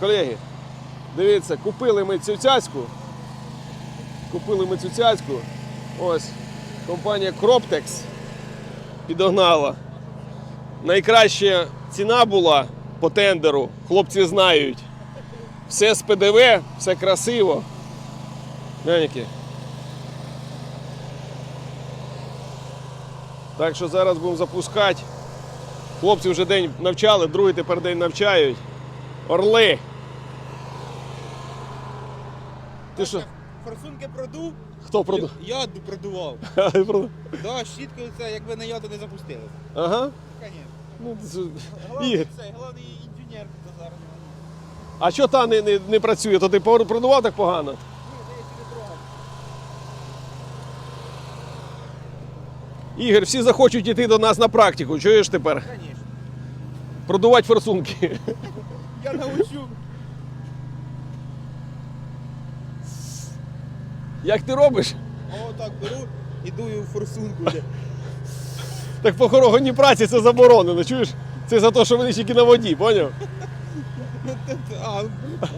Колеги, дивіться, купили ми цю цяцьку. Купили ми цю цяцьку. Ось компанія Croptex підогнала. Найкраща ціна була по тендеру. Хлопці знають. Все з ПДВ, все красиво. Глянь, яке. Так що зараз будемо запускати. Хлопці вже день навчали, другий тепер день навчають. Орли. Ти що? Форсунки продув, Хто продав? я продував. Да, щіткою це, якби не я, то не запустили. Ага. Ну, це- Головний, це, головний інженер тут зараз. а що та не, не, не працює? То ти продував так погано? Ні, я сюди трогав. Ігор, всі захочуть йти до нас на практику. Чуєш тепер? Звісно. Продувати форсунки. Я научу. Як ти робиш? А отак беру і дую в форсунку. Так по хорогоні праці це заборонено, чуєш? Це за те, що вони тільки на воді, поняв? А, ну.